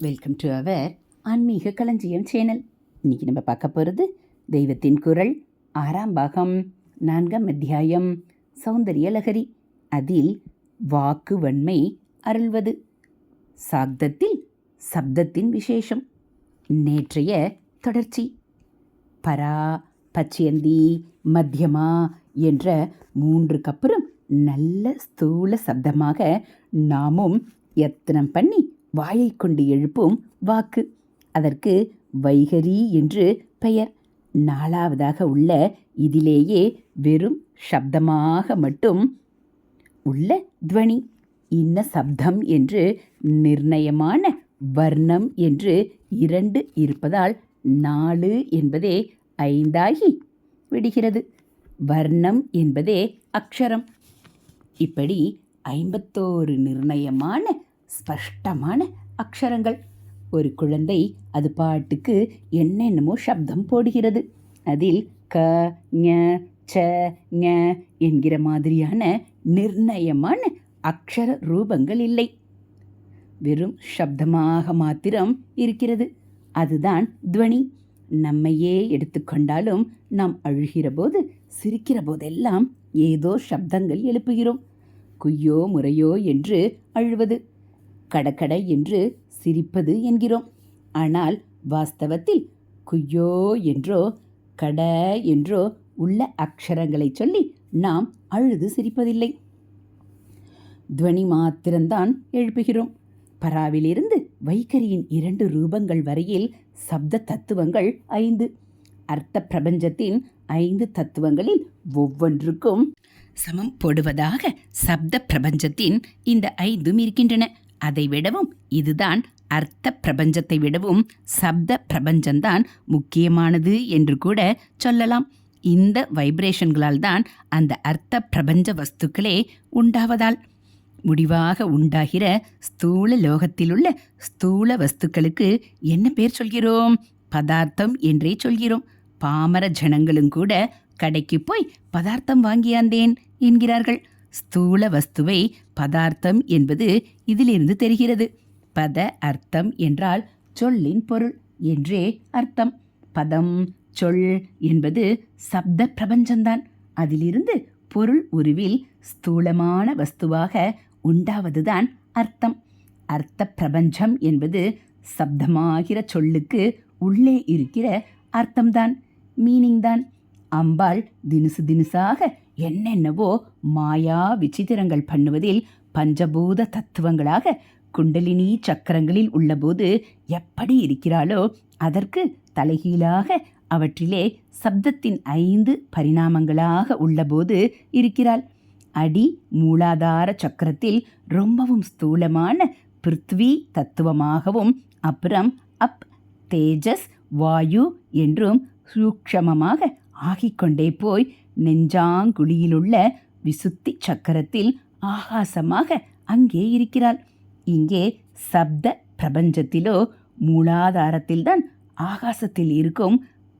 Welcome to our ஆன்மீக களஞ்சியம் channel இன்னைக்கு நம்ம பார்க்க போகிறது தெய்வத்தின் குரல் ஆறாம் பாகம் நான்காம் அத்தியாயம் சௌந்தரிய லகரி. அதில் வாக்கு வன்மை அருள்வது சாக்தத்தில் சப்தத்தின் விசேஷம் நேற்றைய தொடர்ச்சி. பரா பச்சையந்தி மத்தியமா என்ற மூன்றுக்கப்புறம் நல்ல ஸ்தூல சப்தமாக நாமும் எத்தனம் பண்ணி வாயை கொண்டு எழுப்பும் வாக்கு. அதற்கு வைகரி என்று பெயர். நாலாவதாக உள்ள இதிலேயே வெறும் சப்தமாக மட்டும் உள்ள துவனி இன்ன சப்தம் என்று நிர்ணயமான வர்ணம் என்று இரண்டு இருப்பதால் நாலு என்பதே ஐந்தாகி விடுகிறது. வர்ணம் என்பதே அக்ஷரம். இப்படி ஐம்பத்தோரு நிர்ணயமான ஸ்பஷ்டமான அக்ஷரங்கள். ஒரு குழந்தை அது பாட்டுக்கு என்னென்னமோ சப்தம் போடுகிறது. அதில் க ஞ ச ஞ என்கிற மாதிரியான நிர்ணயமான அக்ஷர ரூபங்கள் இல்லை. வெறும் சப்தமாக மாத்திரம் இருக்கிறது. அதுதான் துவனி. நம்மையே எடுத்துக்கொண்டாலும் நாம் அழுகிற போது சிரிக்கிற போதெல்லாம் ஏதோ சப்தங்கள் எழுப்புகிறோம். குய்யோ முறையோ என்று அழுவது. கடக்கடை என்று சிரிப்பது என்கிறோம். ஆனால் வாஸ்தவத்தில் குய்யோ என்றோ கட என்றோ உள்ள அக்ஷரங்களை சொல்லி நாம் அழுது சிரிப்பதில்லை. துவனி மாத்திரம்தான் எழுப்புகிறோம். பராவிலிருந்து வைகரியின் இரண்டு ரூபங்கள் வரையில் சப்த தத்துவங்கள் ஐந்து. அர்த்த பிரபஞ்சத்தின் ஐந்து தத்துவங்களில் ஒவ்வொன்றுக்கும் சமம் போடுவதாக சப்த பிரபஞ்சத்தின் இந்த ஐந்தும் இருக்கின்றன. அதை விடவும் இதுதான் அர்த்த பிரபஞ்சத்தை விடவும் சப்த பிரபஞ்சம்தான் முக்கியமானது என்று கூட சொல்லலாம். இந்த வைப்ரேஷன்களால் தான் அந்த அர்த்த பிரபஞ்ச வஸ்துக்களே உண்டாவதால். முடிவாக உண்டாகிற ஸ்தூல லோகத்திலுள்ள ஸ்தூல வஸ்துக்களுக்கு என்ன பேர் சொல்கிறோம்? பதார்த்தம் என்றே சொல்கிறோம். பாமர ஜனங்களும் கூட கடைக்கு போய் பதார்த்தம் வாங்கியாந்தேன் என்கிறார்கள். ஸ்தூல வஸ்துவை பதார்த்தம் என்பது இதிலிருந்து தெரிகிறது. பத அர்த்தம் என்றால் சொல்லின் பொருள் என்றே அர்த்தம். பதம் சொல் என்பது சப்த பிரபஞ்சம்தான். அதிலிருந்து பொருள் உருவில் ஸ்தூலமான வஸ்துவாக உண்டாவதுதான் அர்த்தம். அர்த்த பிரபஞ்சம் என்பது சப்தமாகிற சொல்லுக்கு உள்ளே இருக்கிற அர்த்தம்தான் மீனிங் தான். அம்பாள் தினுசு தினுசாக என்னென்னவோ மாயா விசித்திரங்கள் பண்ணுவதில் பஞ்சபூத தத்துவங்களாக குண்டலினி சக்கரங்களில் உள்ளபோது எப்படி இருக்கிறாளோ அதற்கு தலைகீழாக அவற்றிலே சப்தத்தின் ஐந்து பரிணாமங்களாக உள்ளபோது இருக்கிறாள். அடி மூலாதார சக்கரத்தில் ரொம்பவும் ஸ்தூலமான பிருத்வி தத்துவமாகவும் அப்புறம் அப் தேஜஸ் வாயு என்றும் சூக்ஷமமாக ஆகிக்கொண்டே போய் நெஞ்சாங்குழியிலுள்ள விசுத்தி சக்கரத்தில் ஆகாசமாக அங்கே இருக்கிறாள். இங்கே சப்த பிரபஞ்சத்திலோ மூலாதாரத்தில்தான் ஆகாசத்தில் இருக்கும்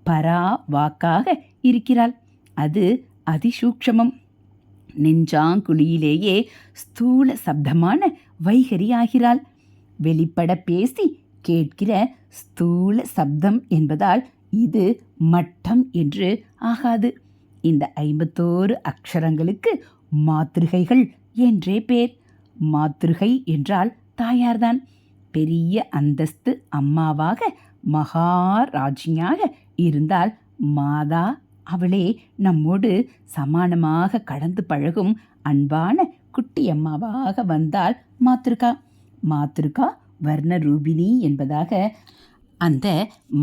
பரா வாக்காக இருக்கிறாள். அது அதிசூக்ஷமம். நெஞ்சாங்குழியிலேயே ஸ்தூல சப்தமான வைகரி ஆகிறாள். வெளிப்பட பேசி கேட்கிற ஸ்தூல சப்தம் என்பதால் இது மட்டம் என்று ஆகாது. இந்த ஐம்பத்தோரு அக்ஷரங்களுக்கு மாத்திருகைகள் என்றே பேர். மாத்திருகை என்றால் தாயார்தான். பெரிய அந்தஸ்து அம்மாவாக மகாராஜியாக இருந்தால் மாதா அவளே நம்மோடு சமானமாக கடந்து பழகும் அன்பான குட்டி அம்மாவாக வந்தால் மாத்திருக்கா மாத்திருக்கா வர்ண ரூபினி என்பதாக அந்த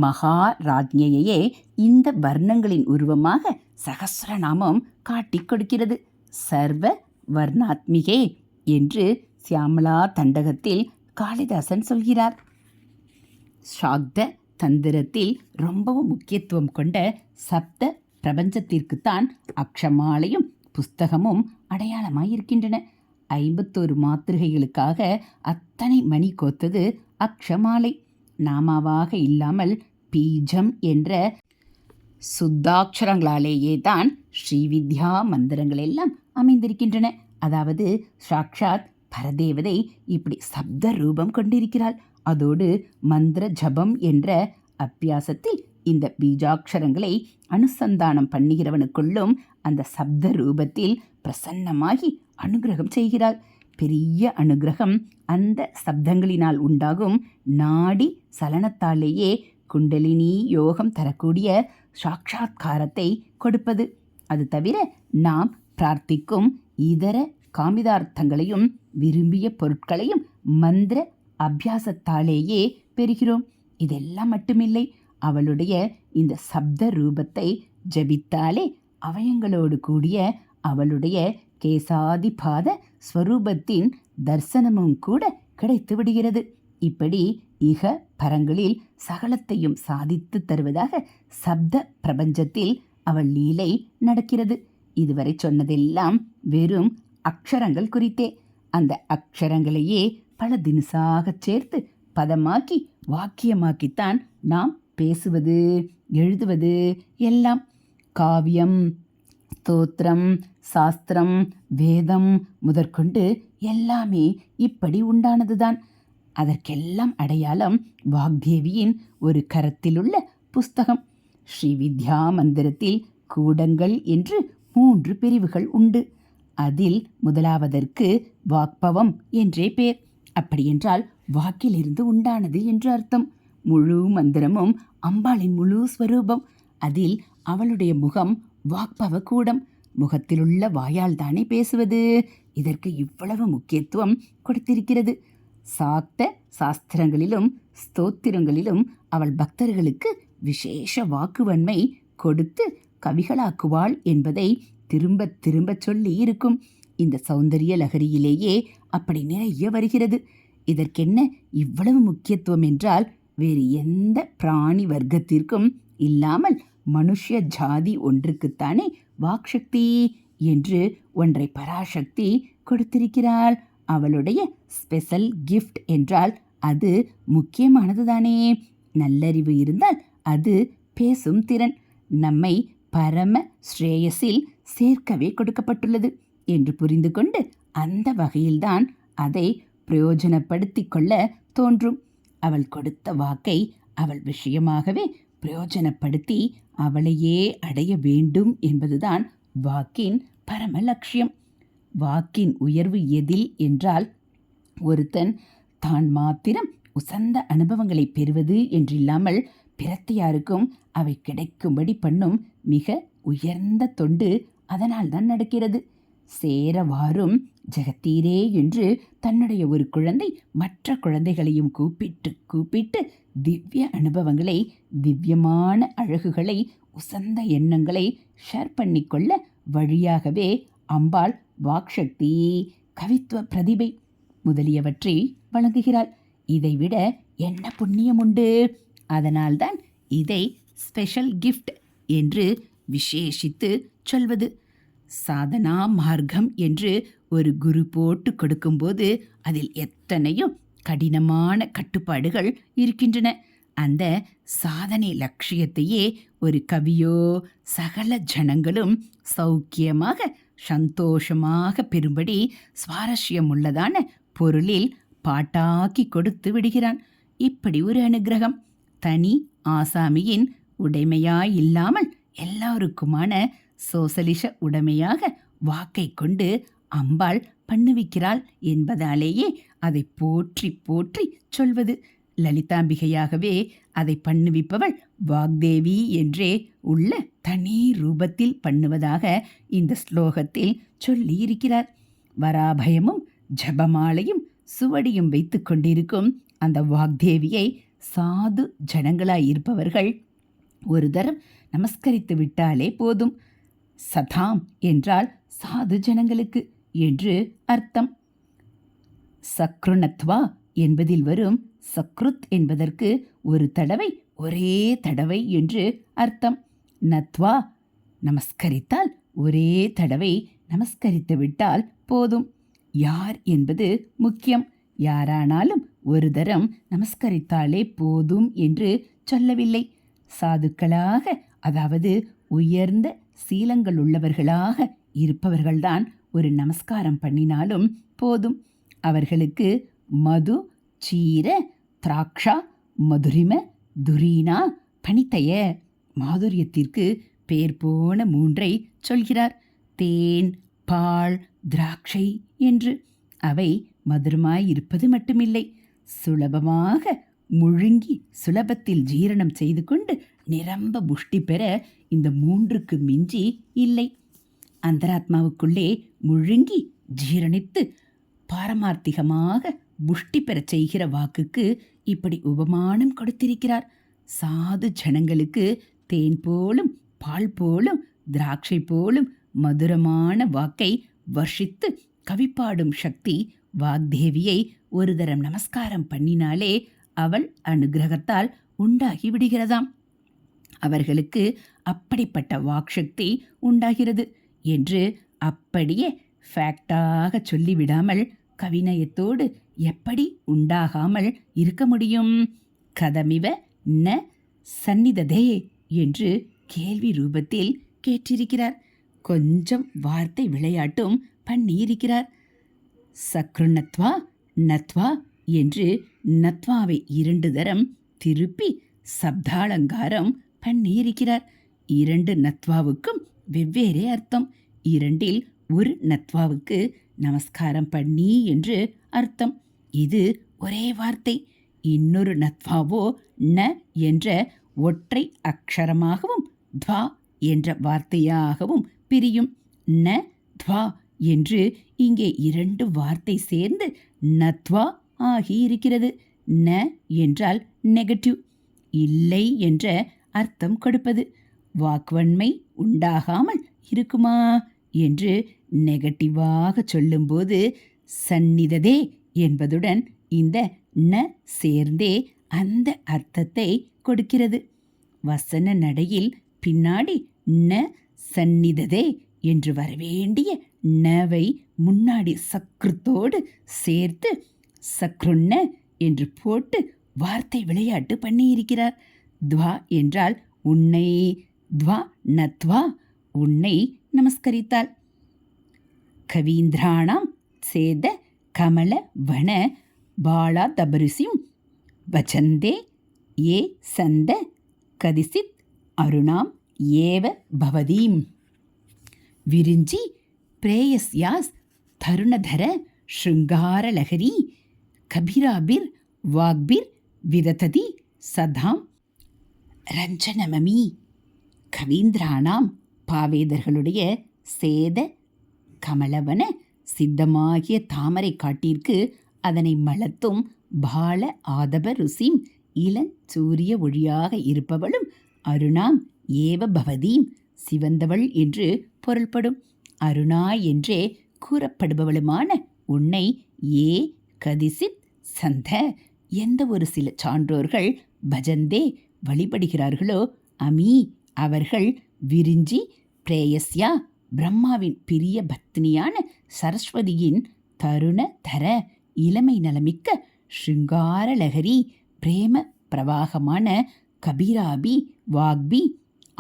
மகாராஜ்ஞையையே இந்த வர்ணங்களின் உருவமாக சகசிரநாமம் காட்டிக் கொடுக்கிறது. சர்வ வர்ணாத்மிகே என்று சியாமலா தண்டகத்தில் காளிதாசன் சொல்கிறார். சாக்த தந்திரத்தில் ரொம்பவும் முக்கியத்துவம் கொண்ட சப்த பிரபஞ்சத்திற்குத்தான் அக்ஷமாலையும் புஸ்தகமும் அடையாளமாயிருக்கின்றன. ஐம்பத்தோரு மாத்திருகைகளுக்காக அத்தனை மணி கோத்தது அக்ஷமாலை. நாமாவாக இல்லாமல் பீஜம் என்ற சுத்தாட்சரங்களாலேயே தான் ஸ்ரீவித்யா மந்திரங்கள் எல்லாம் அமைந்திருக்கின்றன. அதாவது சாக்ஷாத் பரதேவதை இப்படி சப்த ரூபம் கொண்டிருக்கிறாள். அதோடு மந்திர ஜபம் என்ற அபியாசத்தில் இந்த பீஜாட்சரங்களை அனுசந்தானம் பண்ணுகிறவனுக்குள்ளும் அந்த சப்த ரூபத்தில் பிரசன்னமாகி அனுகிரகம் செய்கிறாள். பெரிய அனுகிரகம் அந்த சப்தங்களினால் உண்டாகும். நாடி சலனத்தாலேயே குண்டலினி யோகம் தரக்கூடிய சாட்சாத்காரத்தை கொடுப்பது. அது தவிர நாம் பிரார்த்திக்கும் இதர காமிதார்த்தங்களையும் விரும்பிய பொருட்களையும் மந்திர அபியாசத்தாலேயே பெறுகிறோம். இதெல்லாம் மட்டுமில்லை அவளுடைய இந்த சப்த ரூபத்தை ஜபித்தாலே அவயங்களோடு கூடிய அவளுடைய கேசாதிபாத ஸ்வரூபத்தின் தரிசனமும் கூட கிடைத்து விடுகிறது. இப்படி இக பரங்களில் சகலத்தையும் சாதித்து தருவதாக சப்த பிரபஞ்சத்தில் அவள் லீலை நடக்கிறது. இதுவரை சொன்னதெல்லாம் வெறும் அக்ஷரங்கள் குறித்தே. அந்த அக்ஷரங்களையே பல தினசாகச் சேர்த்து பதமாக்கி வாக்கியமாக்கித்தான் நாம் பேசுவது எழுதுவது எல்லாம். காவியம் ஸ்தோத்திரம் சாஸ்திரம் வேதம் முதற்கொண்டு எல்லாமே இப்படி உண்டானதுதான். அதற்கெல்லாம் அடையாளம் வாக்தேவியின் ஒரு கரத்திலுள்ள புஸ்தகம். ஸ்ரீ வித்யா மந்திரத்தில் கூடங்கள் என்று மூன்று பிரிவுகள் உண்டு. அதில் முதலாவதற்கு வாக்பவம் என்றே பேர். அப்படியென்றால் வாக்கிலிருந்து உண்டானது என்று அர்த்தம். முழு மந்திரமும் அம்பாளின் முழு ஸ்வரூபம். அதில் அவளுடைய முகம் வாக்பவ கூடம். முகத்திலுள்ள வாயால் தானே பேசுவது. இதற்கு இவ்வளவு முக்கியத்துவம் கொடுத்திருக்கிறது. சாக்த சாஸ்திரங்களிலும் ஸ்தோத்திரங்களிலும் அவள் பக்தர்களுக்கு விசேஷ வாக்குவன்மை கொடுத்து கவிகளாக்குவாள் என்பதை திரும்ப திரும்ப சொல்லி இருக்கும். இந்த சௌந்தரிய லகரியிலேயே அப்படி நிறைய வருகிறது. இதற்கென்ன இவ்வளவு முக்கியத்துவம் என்றால் வேறு எந்த பிராணி வர்க்கத்திற்கும் இல்லாமல் மனுஷ்ய ஜாதி ஒன்றுக்குத்தானே வாக்சக்தி என்று ஒன்றை பராசக்தி கொடுத்திருக்கிறாள். அவளுடைய ஸ்பெஷல் கிஃப்ட் என்றால் அது முக்கியமானது தானே நல்லறிவு இருந்தால் அது பேசும் திறன். நம்மை பரம ஸ்ரேயஸில் சேர்க்கவே கொடுக்கப்பட்டுள்ளது என்று புரிந்து கொண்டு அந்த வகையில்தான் அதை பிரயோஜனப்படுத்தி கொள்ள தோன்றும். அவள் கொடுத்த வாக்கை அவள் விஷயமாகவே பிரயோஜனப்படுத்தி அவளையே அடைய வேண்டும் என்பதுதான் வாக்கின் பரம லட்சியம் வாக்கின் உயர்வு எதில் என்றால் ஒருத்தன் தான் மாத்திரம் உசந்த அனுபவங்களை பெறுவது என்றில்லாமல் பிரத்தையாருக்கும் அவை கிடைக்கும்படி பண்ணும் மிக உயர்ந்த தொண்டு அதனால் தான் நடக்கிறது. சேரவாரும் ஜெகத்தீரே என்று தன்னுடைய ஒரு குழந்தை மற்ற குழந்தைகளையும் கூப்பிட்டு கூப்பிட்டு திவ்ய அனுபவங்களை திவ்யமான அழகுகளை உசந்த எண்ணங்களை ஷேர் பண்ணிக்கொள்ள வழியாகவே அம்பாள் வாக்ஷக்தி கவித்துவ பிரதிபை முதலியவற்றை வழங்குகிறாள். இதைவிட என்ன புண்ணியம் உண்டு? அதனால்தான் இதை ஸ்பெஷல் கிஃப்ட் என்று விசேஷித்து சொல்வது. சாதனா மார்க்கம் என்று ஒரு குரு போட்டு கொடுக்கும்போது அதில் எத்தனையும் கடினமான கட்டுப்பாடுகள் இருக்கின்றன. அந்த சாதனை லட்சியத்தையே ஒரு கவியோ சகல ஜனங்களும் சௌக்கியமாக சந்தோஷமாக பெறும்படி சுவாரஸ்யமுள்ளதான பொருளில் பாட்டாக்கி கொடுத்து விடுகிறான். இப்படி ஒரு அனுகிரகம். தனி ஆசாமியின் உடைமையாயில்லாமல் எல்லாருக்குமான சோசலிச உடைமையாக வாக்கை கொண்டு அம்பாள் பண்ணுவிக்கிறாள் என்பதாலேயே அதை போற்றி போற்றி சொல்வது. லலிதாம்பிகையாகவே அதை பண்ணுவிப்பவள் வாக்தேவி என்றே உள்ள தனி ரூபத்தில் பண்ணுவதாக இந்த ஸ்லோகத்தில் சொல்லியிருக்கிறார். வராபயமும் ஜபமாலையும் சுவடியும் வைத்து கொண்டிருக்கும் அந்த வாக்தேவியை சாது ஜனங்களாய் இருப்பவர்கள் ஒரு தரம் நமஸ்கரித்து விட்டாலே போதும். சதாம் என்றால் சாது ஜனங்களுக்கு என்று அர்த்தம். சக்ருணத்வா என்பதில் வரும் சக்ருத் என்பதற்கு ஒரு தடவை ஒரே தடவை என்று அர்த்தம். நத்வா நமஸ்கரித்தால் ஒரே தடவை நமஸ்கரித்து விட்டால் போதும். யார் என்பது முக்கியம். யாரானாலும் ஒரு தரம் நமஸ்கரித்தாலே போதும் என்று சொல்லவில்லை. சாதுக்களாக அதாவது உயர்ந்த சீலங்கள் உள்ளவர்களாக இருப்பவர்கள்தான் ஒரு நமஸ்காரம் பண்ணினாலும் போதும். அவர்களுக்கு மது சீர திராட்சா மதுரிம துரீனா பனித்தய மாதுரியத்திற்கு பேர் போன மூன்றை சொல்கிறார். தேன் பால் திராட்சை என்று. அவை மதுரமாய் இருப்பது மட்டுமில்லை. சுலபமாக முழுங்கி சுலபத்தில் ஜீரணம் செய்து கொண்டு நிரம்ப புஷ்டி பெற இந்த மூன்றுக்கு மிஞ்சி இல்லை. அந்தராத்மாவுக்குள்ளே முழுங்கி ஜீரணித்து பாரமார்த்திகமாக புஷ்டி பெறச் செய்கிற வாக்குக்கு இப்படி உபமானம் கொடுத்திருக்கிறார். சாது ஜனங்களுக்கு தேன் போலும் பால் போலும் திராட்சை போலும் மதுரமான வாக்கை வர்ஷித்து கவிப்பாடும் சக்தி வாக்தேவியை ஒரு தரம் நமஸ்காரம் பண்ணினாலே அவள் அனுகிரகத்தால் உண்டாகி விடுகிறதாம். அவர்களுக்கு அப்படிப்பட்ட வாக்சக்தி உண்டாகிறது. என்று அப்படியே ஃபேக்டாக சொல்லிவிடாமல் கவிநயத்தோடு எப்படி உண்டாகாமல் இருக்க முடியும்? கதமிவ ந சந்நிததே என்று கேள்வி ரூபத்தில் கேட்டிருக்கிறார். கொஞ்சம் வார்த்தை விளையாட்டும் பண்ணியிருக்கிறார். சக்ருணத்வா நத்வா என்று நத்வாவை இரண்டு தரம் திருப்பி சப்தாலங்காரம் பண்ணியிருக்கிறார். இரண்டு நத்வாவுக்கும் வெவ்வேறே அர்த்தம். இரண்டில் ஒரு நத்வாவுக்கு நமஸ்காரம் பண்ணி என்று அர்த்தம். இது ஒரே வார்த்தை. இன்னொரு நத்வாவோ ந என்ற ஒற்றை அக்ஷரமாகவும் துவா என்ற வார்த்தையாகவும் பிரியும். ந துவா என்று இங்கே இரண்டு வார்த்தை சேர்ந்து நத்வா ஆகியிருக்கிறது. ந என்றால் நெகட்டிவ். இல்லை என்ற அர்த்தம் கொடுப்பது. வாக்வன்மை உண்டாகாமல் இருக்குமா? என்று நெகட்டிவாக சொல்லும்போது சந்நிததே என்பதுடன் இந்த ந சேர்ந்தே அந்த அர்த்தத்தை கொடுக்கிறது. வசன நடையில் பின்னாடி ந சந்நிததே என்று வரவேண்டிய நவை முன்னாடி சக்ருத்தோடு சேர்த்து சக்ருண்ண என்று போட்டு வார்த்தை விளையாட்டு பண்ணியிருக்கிறார். துவா என்றால் உன்னை த்வா நத்வா உன்னை நமஸ்கரித்தாள் கவீந்திராணாம் சேத கமல வன பாலா தபருசிம் வச்சந்தே ஏ சந்த கதிசித் அருணாம் ஏவ பவதீம் விரிஞ்சி பிரேயஸ்யாஸ் தருணதர ஷிருங்காரலகரி கபிராபிர் வாக்பிர் விரததி சதாம் ரஞ்சனமமி கவீந்திரானாம் பாவேதர்களுடைய சேத கமலவன சித்தமாகிய தாமரை காட்டிற்கு அதனை மலத்தும் பால ஆதப ருசிம் இளஞ்சூரிய ஒளியாக இருப்பவளும் அருணாம் ஏவ பவதீம் சிவந்தவள் என்று பொருள்படும். அருணா என்றே கூறப்படுபவளுமான உன்னை ஏ கதிசித் சந்த எந்த ஒரு சில சான்றோர்கள் பஜந்தே வழிபடுகிறார்களோ அமி அவர்கள் விரிஞ்சி பிரேயஸ்யா பிரம்மாவின் பிரிய பத்னியான சரஸ்வதியின் தருண தர இளமை நலமிக்க லகரி பிரேம பிரவாகமான கபீராபி வாக்பி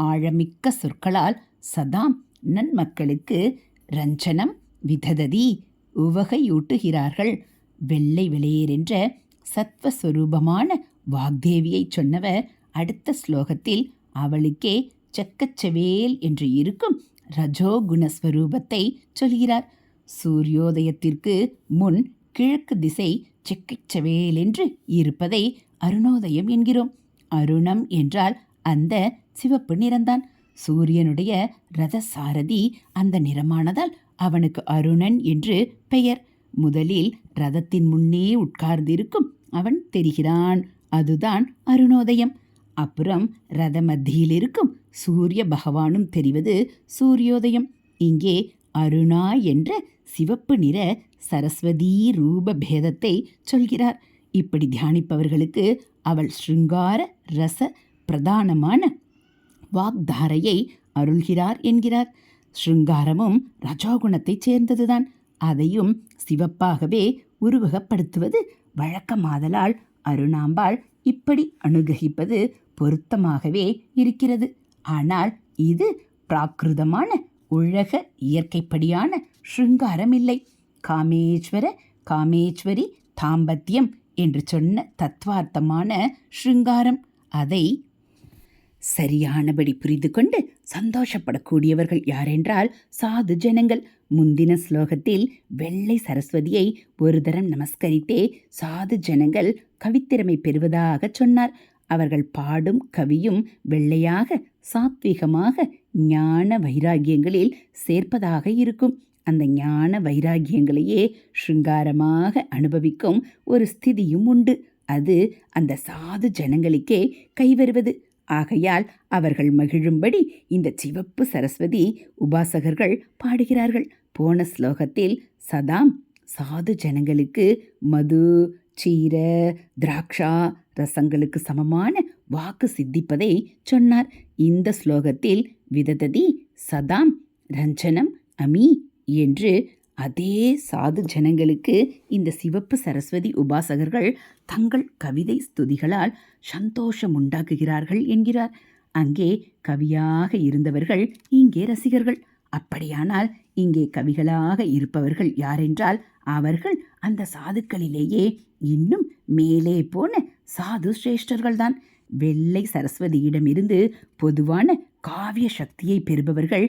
ஆழமிக்க சொற்களால் சதாம் நன்மக்களுக்கு ரஞ்சனம் விதததி உவகையூட்டுகிறார்கள். வெள்ளை வெளியேறென்ற சத்வஸ்வரூபமான வாக்தேவியை சொன்னவர் அடுத்த ஸ்லோகத்தில் அவளுக்கே செக்கச்செவேல் என்று இருக்கும் ரஜோகுணஸ்வரூபத்தை சொல்கிறார். சூரியோதயத்திற்கு முன் கிழக்கு திசை செக்கச்செவேல் என்று இருப்பதை அருணோதயம் என்கிறோம். அருணம் என்றால் அந்த சிவப்பு நிறந்தான் சூரியனுடைய ரத சாரதி அந்த நிறமானதால் அவனுக்கு அருணன் என்று பெயர். முதலில் ரதத்தின் முன்னே உட்கார்ந்திருக்கும் அவன் தெரிகிறான். அதுதான் அருணோதயம். அப்புறம் ரத மத்தியில் இருக்கும் சூரிய பகவானும் தெரிவது சூரியோதயம். இங்கே அருணா என்ற சிவப்பு நிற சரஸ்வதி ரூப பேதத்தை சொல்கிறார். இப்படி தியானிப்பவர்களுக்கு அவள் ஸ்ருங்கார ரச பிரதானமான வாக்தாரையை அருள்கிறார் என்கிறார். ஸ்ருங்காரமும் ரஜோகுணத்தைச் சேர்ந்ததுதான். அதையும் சிவப்பாகவே உருவகப்படுத்துவது வழக்கமாதலால் அருணாம்பாள் இப்படி அனுகிரகிப்பது பொருத்தமாகவே இருக்கிறது. ஆனால் இது பிராகிருதமான உலக இயற்கைப்படியான ஸ்ருங்காரம் இல்லை காமேஸ்வர காமேஸ்வரி தாம்பத்தியம் என்று சொன்ன தத்துவார்த்தமான ஸ்ருங்காரம் அதை சரியானபடி புரிந்து கொண்டு சந்தோஷப்படக்கூடியவர்கள் யாரென்றால் சாது ஜனங்கள். முந்தின ஸ்லோகத்தில் வெள்ளை சரஸ்வதியை ஒரு தரம் நமஸ்கரித்தே சாது ஜனங்கள் கவித்திறமை பெறுவதாக சொன்னார். அவர்கள் பாடும் கவியும் வெள்ளையாக சாத்விகமாக ஞான வைராகியங்களில் சேர்ப்பதாக இருக்கும். அந்த ஞான வைராகியங்களையே ஷிங்காரமாக அனுபவிக்கும் ஒரு ஸ்திதியும் உண்டு. அது அந்த சாது ஜனங்களுக்கே கைவருவது. ஆகையால் அவர்கள் மகிழும்படி இந்த சிவப்பு சரஸ்வதி உபாசகர்கள் பாடுகிறார்கள். போன ஸ்லோகத்தில் சதாம் சாது ஜனங்களுக்கு மது சீர திராட்சா ரசங்களுக்கு சமமான வாக்கு சித்திப்பதை சொன்னார். இந்த ஸ்லோகத்தில் விதததி சதாம் ரஞ்சனம் அமி என்று அதே சாது ஜனங்களுக்கு இந்த சிவப்பு சரஸ்வதி உபாசகர்கள் தங்கள் கவிதை ஸ்துதிகளால் சந்தோஷம் உண்டாக்குகிறார்கள் என்கிறார். அங்கே கவியாக இருந்தவர்கள் இங்கே ரசிகர்கள். அப்படியானால் இங்கே கவிகளாக இருப்பவர்கள் யாரென்றால் அவர்கள் அந்த சாதுக்களிலேயே இன்னும் மேலே போன சாது சிரேஷ்டர்கள்தான். வெள்ளை சரஸ்வதியிடமிருந்து பொதுவான காவிய சக்தியை பெறுபவர்கள்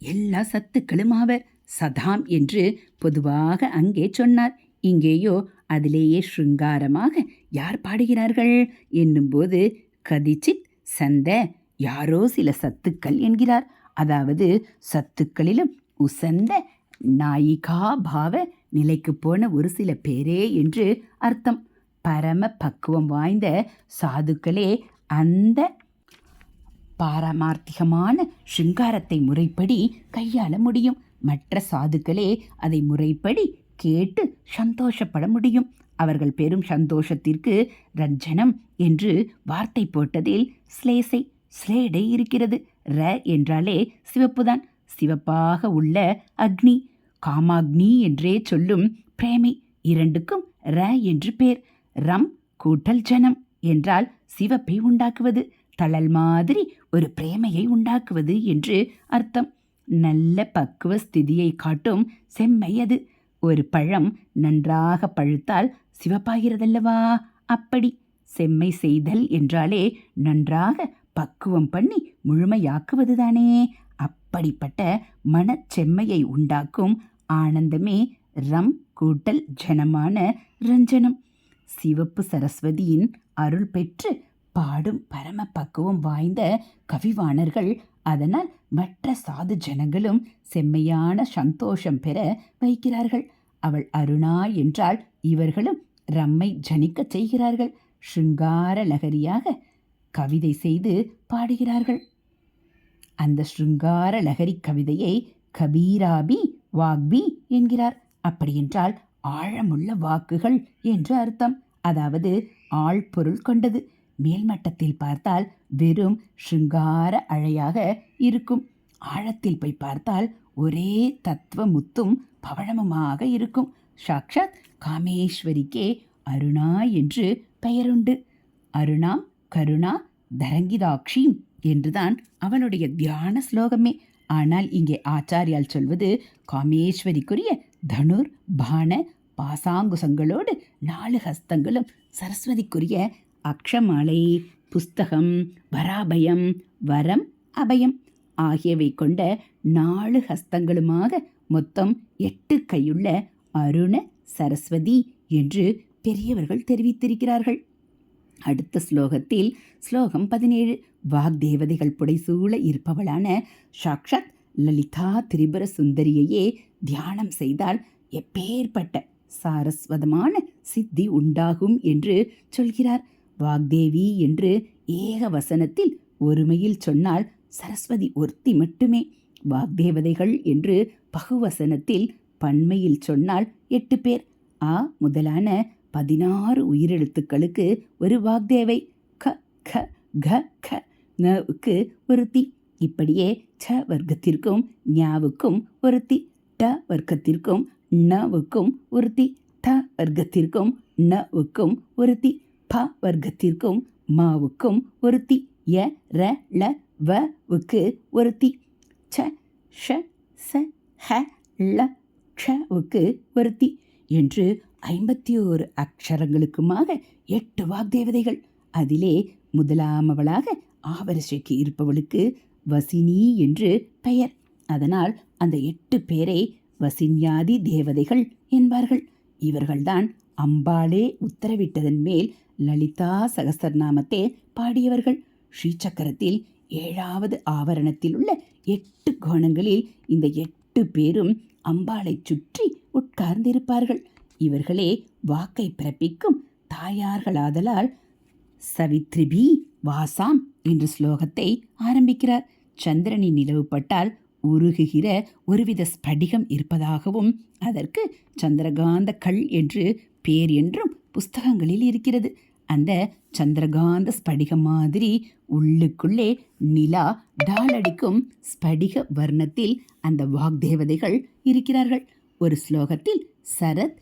எல்லா சத்துக்களும் ஆவர். சதாம் என்று பொதுவாக அங்கே சொன்னார். இங்கேயோ அதிலேயே ஸ்ருங்காரமாக யார் பாடுகிறார்கள்? என்னும்போது கதிச்சித் சந்த யாரோ சில சத்துக்கள் என்கிறார். அதாவது சத்துக்களிலும் உசந்த நாயிகா பாவ நிலைக்கு போன ஒரு சில பேரே என்று அர்த்தம். பரம பக்குவம் வாய்ந்த சாதுக்களே அந்த பாரமார்த்திகமான சிங்காரத்தை முறைப்படி கையாள முடியும். மற்ற சாதுக்களே அதை முறைப்படி கேட்டு சந்தோஷப்பட முடியும். அவர்கள் பெரும் சந்தோஷத்திற்கு ரஞ்சனம் என்று வார்த்தை போட்டதில் ஸ்லேசை ஸ்லேடை இருக்கிறது. ர என்றாலே சிவப்புதான். சிவப்பாக உள்ள அக்னி காமாக்னி என்றே சொல்லும் பிரேமை இரண்டுக்கும் ர என்று பேர். ரம் கூட்டல் ஜனம் என்றால் சிவப்பை உண்டாக்குவது. தளல் மாதிரி ஒரு பிரேமையை உண்டாக்குவது என்று அர்த்தம். நல்ல பக்குவ ஸ்திதியை காட்டும் செம்மை அது. ஒரு பழம் நன்றாக பழுத்தால் சிவப்பாகிறதல்லவா? அப்படி. செம்மை செய்தல் என்றாலே நன்றாக பக்குவம் பண்ணி முழுமையாக்குவதுதானே. அப்படிப்பட்ட மனச்செம்மையை உண்டாக்கும் ஆனந்தமே ரம் கூட்டல் ஜனமான ரஞ்சனம். சிவப்பு சரஸ்வதியின் அருள் பெற்று பாடும் பரம பக்குவம் வாய்ந்த கவிவாணர்கள் அதனால் மற்ற சாது ஜனங்களும் செம்மையான சந்தோஷம் பெற வைக்கிறார்கள். அவள் அருணா என்றால் இவர்களும் ரம்மை ஜனிக்கச் செய்கிறார்கள். ஸ்ருங்கார லகரியாக கவிதை செய்து பாடுகிறார்கள். அந்த ஸ்ருங்கார லகரி கவிதையை கபீராபி வாக்பி என்கிறார். அப்படியென்றால் ஆழமுள்ள வாக்குகள் என்று அர்த்தம். அதாவது ஆழ்பொருள் கொண்டது. மேல்மட்டத்தில் பார்த்தால் வெறும் ஷிங்கார அழையாக இருக்கும். ஆழத்தில் போய் பார்த்தால் ஒரே தத்துவ முத்தும் பவழமுமாக இருக்கும். சாக்ஷாத் காமேஸ்வரிக்கே அருணா என்று பெயருண்டு. அருணா கருணா தரங்கிதாட்சி என்றுதான் அவளுடைய தியான ஸ்லோகமே. ஆனால் இங்கே ஆச்சாரியால் சொல்வது காமேஸ்வரிக்குரிய தனுர் பான பாசாங்குசங்களோடு நாலு ஹஸ்தங்களும் சரஸ்வதிக்குரிய அக்ஷமாலை புஸ்தகம் வராபயம் வரம் அபயம் ஆகியவை கொண்ட நாலு ஹஸ்தங்களுமாக மொத்தம் எட்டு கையுள்ள அருண சரஸ்வதி என்று பெரியவர்கள் தெரிவித்திருக்கிறார்கள். அடுத்த ஸ்லோகத்தில் ஸ்லோகம் பதினேழு வாக்தேவதைகள் புடைசூழ இருப்பவளான சாக்ஷாத் லலிதா திரிபுர சுந்தரியையே தியானம் செய்தால் எப்பேற்பட்ட சாரஸ்வதமான சித்தி உண்டாகும் என்று சொல்கிறார். வாக்தேவி என்று ஏக வசனத்தில் ஒருமையில் சொன்னால் சரஸ்வதி ஒருத்தி மட்டுமே. வாக்தேவதைகள் என்று பகுவசனத்தில் பன்மையில் சொன்னால் எட்டு பேர். ஆ முதலான பதினாறு உயிரெழுத்துக்களுக்கு ஒரு வாக்தேவை. க க க க நவுக்கு ஒருத்தி. இப்படியே ச வர்க்கத்திற்கும் ஞாவுக்கும் ஒருத்தி. ட வர்க்கத்திற்கும் ணவுக்கும் ஒருத்தி. ட வர்க்கத்திற்கும் ணவுக்கும் ஒருத்தி. ப வர்க்கத்திற்கும் மாவுக்கும் ஒருத்தி ய ர ல வ வுக்கு ஒருத்தி ச ஷ ச ஹ ல க்ஷ வுக்கு ஒருத்தி என்று ஐம்பத்தி ஓரு அக்ஷரங்களுக்குமாக எட்டு வாக்தேவதைகள். அதிலே முதலாமவளாக ஆவரிசைக்கு இருப்பவளுக்கு வசினி என்று பெயர். அதனால் அந்த எட்டு பேரை வசின்யாதி தேவதைகள் என்பார்கள். இவர்கள்தான் அம்பாளே உத்தரவிட்டதன் மேல் லலிதா சகஸ்ரநாமத்தை பாடியவர்கள். ஸ்ரீசக்கரத்தில் ஏழாவது ஆவரணத்தில் உள்ள எட்டு கோணங்களில் இந்த எட்டு பேரும் அம்பாளை சுற்றி உட்கார்ந்திருப்பார்கள். இவர்களே வாக்கை பிறப்பிக்கும் தாயார்களாதலால் சவித்ரிபி வாசாம் என்ற ஸ்லோகத்தை ஆரம்பிக்கிறார். சந்திரனின் நிலவுப்பட்டால் உருகுகிற ஒருவித ஸ்படிகம் இருப்பதாகவும் அதற்கு சந்திரகாந்த கல் என்று பேர் என்றும் புஸ்தகங்களில் இருக்கிறது. அந்த சந்திரகாந்த ஸ்படிகம் மாதிரி உள்ளுக்குள்ளே நிலா டாலடிக்கும் ஸ்படிக வர்ணத்தில் அந்த வாக்தேவதைகள் இருக்கிறார்கள். ஒரு ஸ்லோகத்தில் சரத்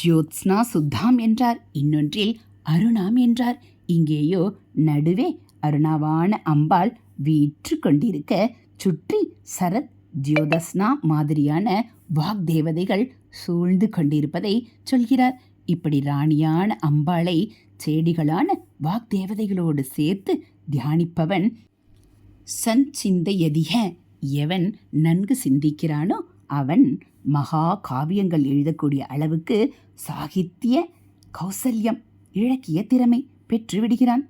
ஜோத்ஸ்னா சுத்தாம் என்றார். இன்னொன்றில் அருணாம் என்றார். இங்கேயோ நடுவே அருணாவான அம்பாள் வீற்று கொண்டிருக்க சுற்றி சரத் ஜோதஸ்னா மாதிரியான வாக்தேவதைகள் சூழ்ந்து கொண்டிருப்பதை சொல்கிறார். இப்படி ராணியான அம்பாளை செடிகளான வாக்தேவதைகளோடு சேர்த்து தியானிப்பவன் சஞ்சிந்தையதிக எவன் நன்கு சிந்திக்கிறானோ அவன் மகா காவியங்கள் எழுதக்கூடிய அளவுக்கு சாகித்ய கௌசல்யம் இலக்கிய திறமை பெற்றுவிடுகிறான்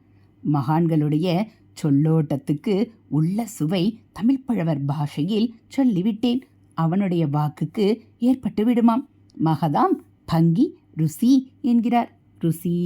மகான்களுடைய சொல்லோட்டத்துக்கு உள்ள சுவை தமிழ்ப்பழவர் பாஷையில் சொல்லிவிட்டேன். அவனுடைய வாக்குக்கு ஏற்பட்டு விடுமாம். மகதாம் பங்கி ருசி என்கிறார். ருசி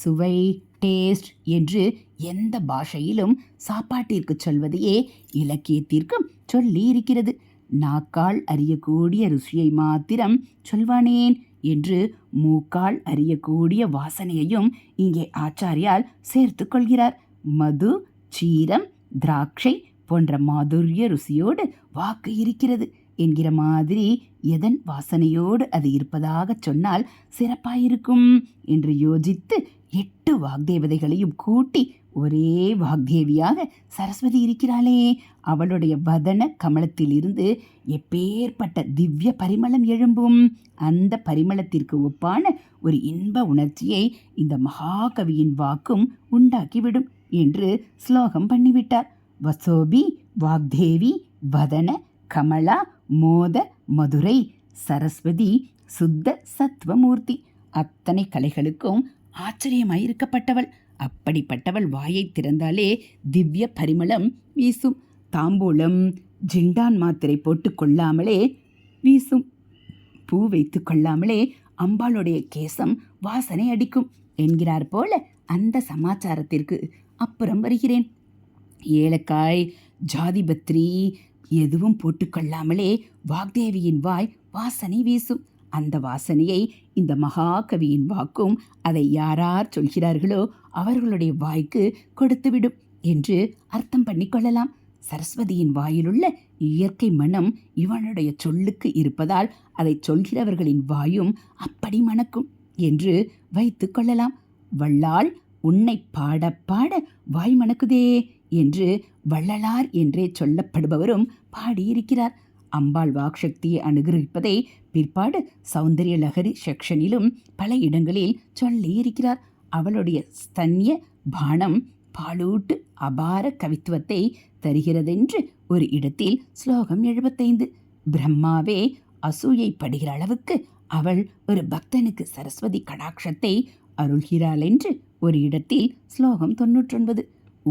சுவை டேஸ்ட் என்று எந்த பாஷையிலும் சாப்பாட்டிற்கு சொல்வதையே இலக்கியத்திற்கும் சொல்லி இருக்கிறது நாக்கால் அறியக்கூடிய ருசியை மாத்திரம் சொல்வானேன் என்று மூக்கால் அறியக்கூடிய வாசனையையும் இங்கே ஆச்சாரியால் சேர்த்து கொள்கிறார். மது சீரம் திராட்சை போன்ற மாதுரிய ருசியோடு வாக்கு இருக்கிறது. என்கிற மாதிரி எதன் வாசனையோடு அது இருப்பதாக சொன்னால் சிறப்பாயிருக்கும் என்று யோசித்து எட்டு வாக்தேவதைகளையும் கூட்டி ஒரே வாக்தேவியாக சரஸ்வதி இருக்கிறாளே. அவளுடைய வதன கமலத்திலிருந்து எப்பேற்பட்ட திவ்ய பரிமளம் எழும்பும். அந்த பரிமளத்திற்கு ஒப்பான ஒரு இன்ப உணர்ச்சியை இந்த மகாகவியின் வாக்கும் உண்டாக்கிவிடும் என்று ஸ்லோகம் பண்ணிவிட்டார். வசோபி வாக்தேவி வதன கமலா மோத மதுரை சரஸ்வதி சுத்த சத்வமூர்த்தி. அத்தனை கலைகளுக்கும் ஆச்சரியமாயிருக்கப்பட்டவள். அப்படிப்பட்டவள் வாயை திறந்தாலே திவ்ய பரிமளம் வீசும். தாம்பூலம் ஜிண்டான் மாத்திரை போட்டு கொள்ளாமலே வீசும். பூ வைத்து கொள்ளாமலே அம்பாளுடைய கேசம் வாசனை அடிக்கும் என்கிறார் போல அந்த சமாச்சாரத்திற்கு அப்புறம் வருகிறேன். ஏலக்காய் ஜாதிபத்ரி எதுவும் போட்டுக்கொள்ளாமலே வாக்தேவியின் வாய் வாசனை வீசும். அந்த வாசனையை இந்த மகாகவியின் வாக்கும் அதை யாரார் சொல்கிறார்களோ அவர்களுடைய வாய்க்கு கொடுத்துவிடும் என்று அர்த்தம் பண்ணிக்கொள்ளலாம் சரஸ்வதியின் வாயிலுள்ள இயற்கை மனம் இவனுடைய சொல்லுக்கு இருப்பதால் அதை சொல்கிறவர்களின் வாயும் அப்படி மணக்கும் என்று வைத்து கொள்ளலாம். வள்ளால் உன்னை பாட பாட வாய் மணக்குதே. என்று வள்ளலார் என்றே சொல்லப்படுபவரும் பாடியிருக்கிறார். அம்பாள் வாக்சக்தியை அனுகிரகிப்பதை பிற்பாடு சௌந்தரிய லகரி செக்ஷனிலும் பல இடங்களில் சொல்லியிருக்கிறார். அவளுடைய ஸ்தன்ய பானம் பாலூட்டு அபார கவித்துவத்தை தருகிறதென்று ஒரு இடத்தில் ஸ்லோகம் எழுபத்தைந்து. பிரம்மாவே அசூயைப்படுகிற அளவுக்கு அவள் ஒரு பக்தனுக்கு சரஸ்வதி கடாட்சத்தை அருள்கிறாள் என்று ஒரு இடத்தில் ஸ்லோகம் தொன்னூற்றொன்பது.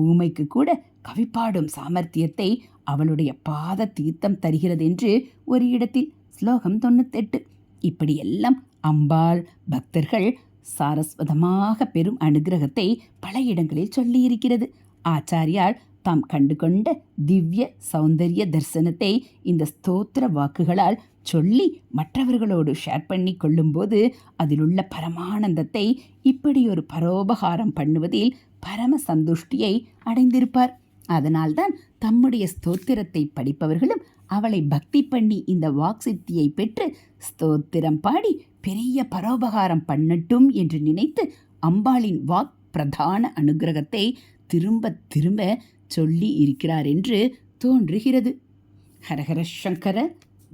ஊமைக்கு கூட கவிப்பாடும் சாமர்த்தியத்தை அவளுடைய பாத தீர்த்தம் தருகிறது என்று ஒரு இடத்தில் ஸ்லோகம் தொண்ணூத்தெட்டு. இப்படியெல்லாம் அம்பாள் பக்தர்கள் சாரஸ்வதமாக பெரும் அனுகிரகத்தை பல இடங்களில் சொல்லியிருக்கிறது. ஆச்சாரியால் தாம் கண்டுகொண்ட திவ்ய சௌந்தரிய தரிசனத்தை இந்த ஸ்தோத்திர வாக்குகளால் சொல்லி மற்றவர்களோடு ஷேர் பண்ணி கொள்ளும்போது அதிலுள்ள பரமானந்தத்தை இப்படி ஒரு பரோபகாரம் பண்ணுவதில் பரம சந்துஷ்டியை அடைந்திருப்பார். அதனால்தான் தம்முடைய ஸ்தோத்திரத்தை படிப்பவர்களும் அவளை பக்தி பண்ணி இந்த வாக்சித்தியை பெற்று ஸ்தோத்திரம் பாடி பெரிய பரோபகாரம் பண்ணட்டும் என்று நினைத்து அம்பாளின் வாக் பிரதான அனுகிரகத்தை திரும்ப திரும்ப சொல்லி இருக்கிறார் என்று தோன்றுகிறது. ஹரஹர சங்கர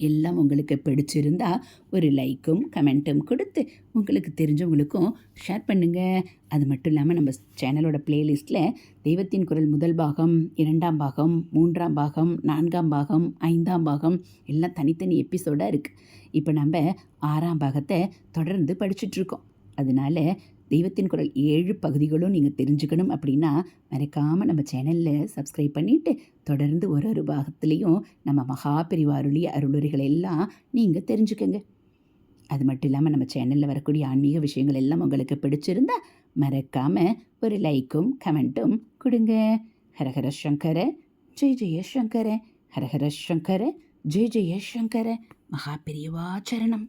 எல்லாம் உங்களுக்கு பிடிச்சிருந்தா ஒரு லைக்கும் கமெண்ட்டும் கொடுத்து உங்களுக்கு தெரிஞ்சவங்களுக்கும் ஷேர் பண்ணுங்கள் அது மட்டும் இல்லாமல் நம்ம சேனலோட பிளேலிஸ்ட்டில் தெய்வத்தின் குரல் முதல் பாகம் இரண்டாம் பாகம் மூன்றாம் பாகம் நான்காம் பாகம் ஐந்தாம் பாகம் எல்லாம் தனித்தனி எபிசோடாக இருக்குது இப்போ நம்ம ஆறாம் பாகத்தை தொடர்ந்து படிச்சுட்ருக்கோம் அதனால தெய்வத்தின் குரல் ஏழு பகுதிகளும் நீங்கள் தெரிஞ்சுக்கணும் அப்படின்னா மறக்காமல் நம்ம சேனலில் சப்ஸ்கிரைப் பண்ணிவிட்டு தொடர்ந்து ஒரு ஒரு பாகத்துலேயும் நம்ம மகா பெரிவாருளிய அருளுரைகள் எல்லாம் நீங்கள் தெரிஞ்சுக்கங்க. அது மட்டும் இல்லாமல் நம்ம சேனலில் வரக்கூடிய ஆன்மீக விஷயங்கள் எல்லாம் உங்களுக்கு பிடிச்சிருந்தா மறக்காமல் ஒரு லைக்கும் கமெண்ட்டும் கொடுங்க. ஹரஹர சங்கர ஜெய் ஜெய சங்கர. ஹரஹர சங்கர ஜெய் ஜெய சங்கர. மகா பெரியவா சரணம்.